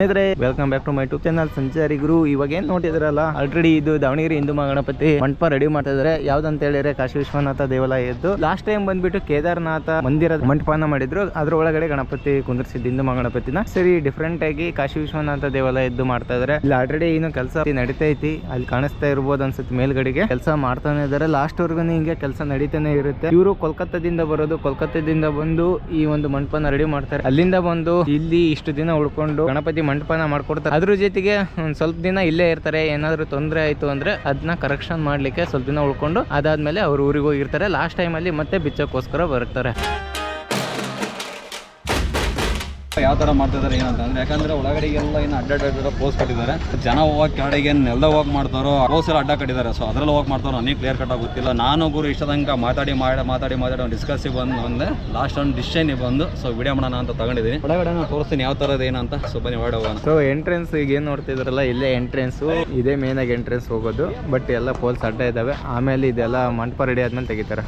ಸ್ನೇಹಿತರೆ welcome back to my YouTube channel ಸಂಚಾರಿಗರು ಇವಾಗ ಏನ್ ನೋಡಿದ್ರಲ್ಲ ಆಲ್ರೆಡಿ ಇದು ದಾವಣಗೆರೆ ಹಿಂದೂ ಮಹಾಗಣಪತಿ ಮಂಟಪ ರೆಡಿ ಮಾಡ್ತಾ ಇದಾರೆ. ಯಾವ್ದಂತ ಹೇಳಿದ್ರೆ ಕಾಶಿ ವಿಶ್ವನಾಥ ದೇವಾಲಯದ್ದು ಲಾಸ್ಟ್ ಟೈಮ್ ಬಂದ್ಬಿಟ್ಟು ಕೇದಾರನಾಥ ಮಂದಿರದ ಮಂಟಪನ ಮಾಡಿದ್ರು. ಅದ್ರ ಒಳಗಡೆ ಗಣಪತಿ ಕುಂದರ್ಸಿದ್ದು ಹಿಂದೂ ಮಹಾಗಣಪತಿನ. ಸರಿ ಡಿಫ್ರೆಂಟ್ ಆಗಿ ಕಾಶಿ ವಿಶ್ವನಾಥ ದೇವಾಲಯ ಇದ್ದು ಮಾಡ್ತಾ ಇದಾರೆ. ಇಲ್ಲಿ ಆಲ್ರೆಡಿ ಏನು ಕೆಲಸ ನಡೀತಾ ಐತಿ. ಅಲ್ಲಿ ಕಾಣಿಸ್ತಾ ಇರ್ಬೋದು ಅನ್ಸುತ್ತೆ ಮೇಲ್ಗಡೆಗೆ. ಕೆಲಸ ಮಾಡ್ತಾನೆ ಇದಾರೆ. ಲಾಸ್ಟ್ ವರ್ಗು ಹಿಂಗೆ ಕೆಲಸ ನಡೀತಾನೆ ಇರುತ್ತೆ. ಇವರು ಕೋಲ್ಕತ್ತಾದಿಂದ ಬರೋದು, ಕೋಲ್ಕತ್ತಾದಿಂದ ಬಂದು ಈ ಒಂದು ಮಂಟಪನ ರೆಡಿ ಮಾಡ್ತಾರೆ. ಅಲ್ಲಿಂದ ಬಂದು ಇಲ್ಲಿ ಇಷ್ಟು ದಿನ ಉಳ್ಕೊಂಡು ಗಣಪತಿ ಮಂಟಪನ ಮಾಡ್ಕೊಡ್ತಾರೆ. ಅದ್ರ ಜೊತೆಗೆ ಒಂದ್ ಸ್ವಲ್ಪ ದಿನ ಇಲ್ಲೇ ಇರ್ತಾರೆ. ಏನಾದರೂ ತೊಂದರೆ ಆಯ್ತು ಅಂದ್ರೆ ಅದನ್ನ ಕರೆಕ್ಷನ್ ಮಾಡ್ಲಿಕ್ಕೆ ಸ್ವಲ್ಪ ದಿನ ಉಳ್ಕೊಂಡು ಅದಾದ್ಮೇಲೆ ಅವ್ರ ಊರಿಗೆ ಹೋಗಿರ್ತಾರೆ ಲಾಸ್ಟ್ ಟೈಮಲ್ಲಿ ಮತ್ತೆ ಬಿಚ್ಚಕ್ಕೋಸ್ಕರ ಬರ್ತಾರೆ. ಯಾವ ತರ ಮಾಡ್ತಿದಾರೆ ಏನಂತ ಅಂದ್ರೆ, ಯಾಕಂದ್ರೆ ಒಳಗಡೆಗೆಲ್ಲ ಏನು ಅಡ್ಡ ಪೋಸ್ ಕಟ್ಟಿದ್ದಾರೆ. ಜನ ಹೋಗಕ್ ಕೆಳಗೆ ನೆಲದ ಹೋಗ್ ಮಾಡ್ತಾರೋ ಪೋಸ್ ಎಲ್ಲ ಅಡ್ಡ ಕಟ್ಟಿದ್ದಾರೆ. ಸೊ ಅದ್ರಲ್ಲಿ ಹೋಗ್ ಮಾಡ್ತಾರೋ, ನನಗೆ ಕ್ಲಿಯರ್ ಕಟ್ ಆಗುತ್ತಿಲ್ಲ. ನಾನು ಗುರು ಇಷ್ಟ ಮಾತಾಡಿ ಮಾಡಿ ಮಾತಾಡಿ ಮಾತಾಡಿ ಒಂದು ಡಿಸ್ಕಸ್ ಬಂದು ಒಂದೇ ಲಾಸ್ಟ್ ಒಂದು ಡಿಸಿಷನ್ ಬಂದು ಸೊ ವಿಡಿಯೋ ಮಾಡೋಣ ಅಂತ ತಗೊಂಡಿದ್ದೀನಿ. ಒಳಗಡೆ ತೋರಿಸ್ತೀನಿ ಯಾವ ಥರದ್ದು ಏನಂತ ಸೊ ಬನ್ನಿ ಹೊರಡೋಣ ಸೊ ಎಂಟ್ರೆನ್ಸ್ ಈಗ ಏನು ನೋಡ್ತಿದ್ರಲ್ಲ ಇಲ್ಲೇ ಎಂಟ್ರೆನ್ಸ್ ಇದೇ ಮೇನ್ ಆಗಿ ಎಂಟ್ರೆನ್ಸ್ ಹೋಗೋದು. ಬಟ್ ಎಲ್ಲ ಪೋಲ್ಸ್ ಅಡ್ಡ ಇದಾವೆ. ಆಮೇಲೆ ಇದೆಲ್ಲ ಮಂಟಪ ರೆಡಿ ಆದ್ಮೇಲೆ ತೆಗಿತಾರೆ.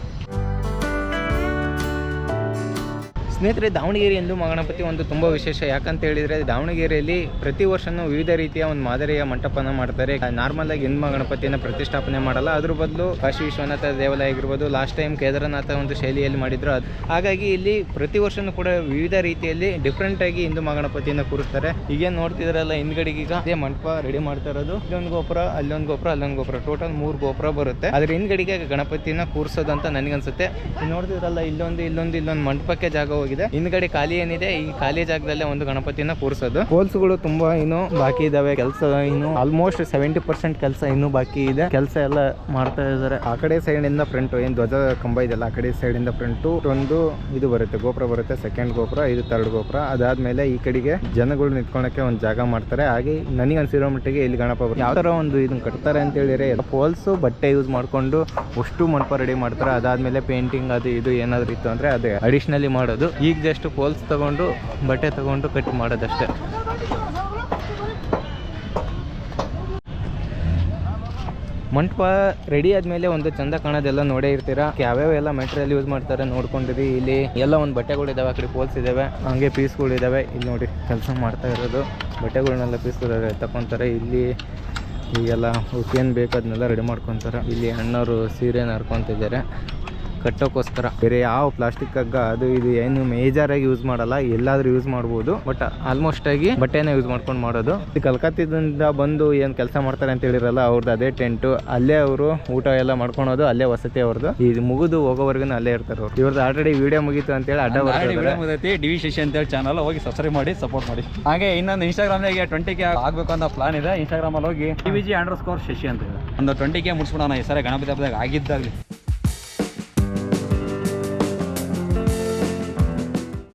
ಸ್ನೇಹಿತರೆ, ದಾವಣಗೆರೆ ಎಂದು ಮಹಾಗಣಪತಿ ಒಂದು ತುಂಬ ವಿಶೇಷ. ಯಾಕಂತ ಹೇಳಿದ್ರೆ, ದಾವಣಗೆರೆಯಲ್ಲಿ ಪ್ರತಿ ವರ್ಷನೂ ವಿವಿಧ ರೀತಿಯ ಒಂದು ಮಾದರಿಯ ಮಂಟಪನ ಮಾಡ್ತಾರೆ. ನಾರ್ಮಲ್ ಆಗಿ ಹಿಂದೂ ಗಣಪತಿಯನ್ನು ಪ್ರತಿಷ್ಠಾಪನೆ ಮಾಡಲ್ಲ. ಅದ್ರ ಬದಲು ಕಾಶಿ ವಿಶ್ವನಾಥ ದೇವಾಲಯ ಆಗಿರ್ಬೋದು, ಲಾಸ್ಟ್ ಟೈಮ್ ಕೇದಾರನಾಥ ಒಂದು ಶೈಲಿಯಲ್ಲಿ ಮಾಡಿದ್ರು ಅದು. ಹಾಗಾಗಿ ಇಲ್ಲಿ ಪ್ರತಿ ವರ್ಷನೂ ಕೂಡ ವಿವಿಧ ರೀತಿಯಲ್ಲಿ ಡಿಫ್ರೆಂಟ್ ಆಗಿ ಹಿಂದೂ ಮಹಾಗಣಪತಿಯನ್ನು ಕೂರಿಸ್ತಾರೆ. ಈಗೇನು ನೋಡ್ತಿದ್ರಲ್ಲ ಹಿಂದ್ಗಡೆಗೆ ಈಗ ಅದೇ ಮಂಟಪ ರೆಡಿ ಮಾಡ್ತಾ ಇರೋದು. ಇಲ್ಲೊಂದು ಗೋಪುರ, ಅಲ್ಲೊಂದು ಗೋಪುರ ಅಲ್ಲೊಂದು ಗೋಪುರ. ಟೋಟಲ್ ಮೂರು ಗೋಪುರ ಬರುತ್ತೆ. ಅದ್ರ ಹಿಂದ್ಗಡೆಗೆ ಗಣಪತಿನ ಕೂರಿಸೋದಂತ ನನಗನ್ಸುತ್ತೆ. ನೋಡ್ತಿದ್ರಲ್ಲ, ಇಲ್ಲೊಂದು ಇಲ್ಲೊಂದು ಇಲ್ಲೊಂದು ಮಂಟಪಕ್ಕೆ ಜಾಗ ಹೋಗಿದೆ ಹಿಂದ್ಗಡೆ ಖಾಲಿ ಏನಿದೆ ಈ ಖಾಲಿ ಜಾಗದಲ್ಲೇ ಒಂದು ಗಣಪತಿಯನ್ನ ಕೂರಿಸೋದು. ಪೋಲ್ಸ್ಗಳು ತುಂಬಾ ಇನ್ನು ಬಾಕಿ ಇದಾವೆ ಕೆಲಸ ಇನ್ನು ಆಲ್ಮೋಸ್ಟ್ ಸೆವೆಂಟಿ ಪರ್ಸೆಂಟ್ ಕೆಲಸ ಇನ್ನು ಬಾಕಿ ಇದೆ. ಕೆಲಸ ಎಲ್ಲ ಮಾಡ್ತಾ ಇದ್ದಾರೆ. ಆ ಕಡೆ ಸೈಡ್ ಇಂದ ಫ್ರಂಟ್ ಏನ್ ಧ್ವಜ ಕಂಬ ಇದೆಲ್ಲ ಆ ಕಡೆ ಸೈಡ್ ಇಂದ ಫ್ರಂಟ್ ಒಂದು ಇದು ಬರುತ್ತೆ ಗೋಪುರ ಬರುತ್ತೆ ಸೆಕೆಂಡ್ ಗೋಪುರ ಇದು ತರ್ಡ್ ಗೋಪುರ. ಅದಾದ್ಮೇಲೆ ಈ ಕಡೆಗೆ ಜನಗಳು ನಿಂತ್ಕೊಳಕ್ಕೆ ಒಂದು ಜಾಗ ಮಾಡ್ತಾರೆ. ಹಾಗೆ ನನಗೆ ಅನ್ಸಿರೋ ಮಟ್ಟಿಗೆ ಇಲ್ಲಿ ಗಣಪ ಬರುತ್ತೆ. ಯಾವ ತರ ಒಂದು ಇದನ್ನ ಕಟ್ತಾರೆ ಅಂತ ಹೇಳಿದ್ರೆ ಪೋಲ್ಸ್ ಬಟ್ಟೆ ಯೂಸ್ ಮಾಡ್ಕೊಂಡು ಅಷ್ಟು ಮಂಟಪ ರೆಡಿ ಮಾಡ್ತಾರೆ. ಅದಾದ್ಮೇಲೆ ಪೇಂಟಿಂಗ್ ಅದು ಇದು ಏನಾದ್ರು ಇತ್ತು ಅಂದ್ರೆ ಅದೇ ಅಡಿಷನಲಿ ಮಾಡೋದು. ಈಗ ಜಸ್ಟ್ ಪೋಲ್ಸ್ ತಗೊಂಡು, ಬಟ್ಟೆ ತಗೊಂಡು ಕಟ್ ಮಾಡೋದಷ್ಟೆ. ಮಂಟಪ ರೆಡಿ ಆದ್ಮೇಲೆ ಒಂದು ಚಂದ ಕಾಣೋದೆಲ್ಲ ನೋಡೇ ಇರ್ತೀರಾ? ಯಾವ್ಯಾವ ಎಲ್ಲ ಮೆಟೀರಿಯಲ್ ಯೂಸ್ ಮಾಡ್ತಾರೆ ನೋಡ್ಕೊಂಡಿರಿ. ಇಲ್ಲಿ ಎಲ್ಲ ಒಂದು ಬಟ್ಟೆಗಳು ಇದಾವೆ ಆ ಕಡೆ ಪೋಲ್ಸ್ ಇದಾವೆ. ಹಂಗೆ ಇದಾವೆ. ಇಲ್ಲಿ ನೋಡಿ ಕೆಲಸ ಮಾಡ್ತಾ ಇರೋದು. ಬಟ್ಟೆಗಳನ್ನೆಲ್ಲ ಪೀಸ್ಗಳು ತಕೊಂತಾರೆ. ಇಲ್ಲಿ ಈಗೆಲ್ಲ ಏನು ಬೇಕು, ಅದನ್ನೆಲ್ಲ ರೆಡಿ ಮಾಡ್ಕೊತಾರೆ. ಇಲ್ಲಿ ಅಣ್ಣವರು ಸೀರೆನ ಹರ್ಕೊಂತಿದ್ದಾರೆ ಕಟ್ಟೋಕ್ಕೋಸ್ಕರ ಬೇರೆ ಯಾವ ಪ್ಲಾಸ್ಟಿಕ್ ಹಗ್ಗ ಅದು ಇದು ಏನು ಮೇಜರ್ ಆಗಿ ಯೂಸ್ ಮಾಡಲ್ಲ ಎಲ್ಲಾದ್ರೂ ಯೂಸ್ ಮಾಡ್ಬೋದು. ಬಟ್ ಆಲ್ಮೋಸ್ಟ್ ಆಗಿ ಬಟ್ಟೆನ ಯೂಸ್ ಮಾಡ್ಕೊಂಡು ಮಾಡೋದು. ಈ ಕಲ್ಕತ್ತಾದಿಂದ ಬಂದು ಏನು ಕೆಲಸ ಮಾಡ್ತಾರೆ ಅಂತ ಹೇಳಿರಲ್ಲ ಅವ್ರದ್ದು ಅದೇ ಟೆಂಟು. ಅಲ್ಲೇ ಅವರು ಊಟ ಎಲ್ಲ ಮಾಡ್ಕೊಳೋದು ಅಲ್ಲೇ ವಸತಿ ಅವ್ರದ್ದು ಇದು ಮುಗಿದು ಹೋಗೋವರೆಗೂ ಅಲ್ಲೇ ಇರ್ತಾರೆ ಅವ್ರು. ಇವ್ರದ್ದು ಆಲ್ರೆಡಿ ವಿಡಿಯೋ ಮುಗೀತು ಅಂತೇಳಿ ಅಡ್ಡ ಬರ್ತಾರೆ ಮುಗಿದೈತಿ ಅಂತ ಹೇಳಿ ಶಶಿ ಅಂತೇಳಿ ಚಾನಲ್ ಹೋಗಿ ಸಬ್ಸ್ಕ್ರೈಬ್ ಮಾಡಿ ಸಪೋರ್ಟ್ ಮಾಡಿ. ಹಾಗೆ ಇನ್ನೊಂದು ಇನ್ಸ್ಟಾಗ್ರಾಮ್ ಟ್ವೆಂಟಿ ಕೆ ಆಗಬೇಕು ಅಂತ ಪ್ಲಾನ್ ಇದೆ. ಇನ್ಸ್ಟಾಗ್ರಾಮಲ್ಲಿ ಹೋಗಿ TVG V G underscore Shashi ಅಂತ ಇದೆ ಒಂದು ಟ್ವೆಂಟಿ ಕೆ ಮುಗಿಸ್ಬಿಡೋಣ ಈ ಸರಿ ಗಣಪತಿ ಹಬ್ಬದಾಗ. ಆಗಿದ್ದಾಗಲಿ.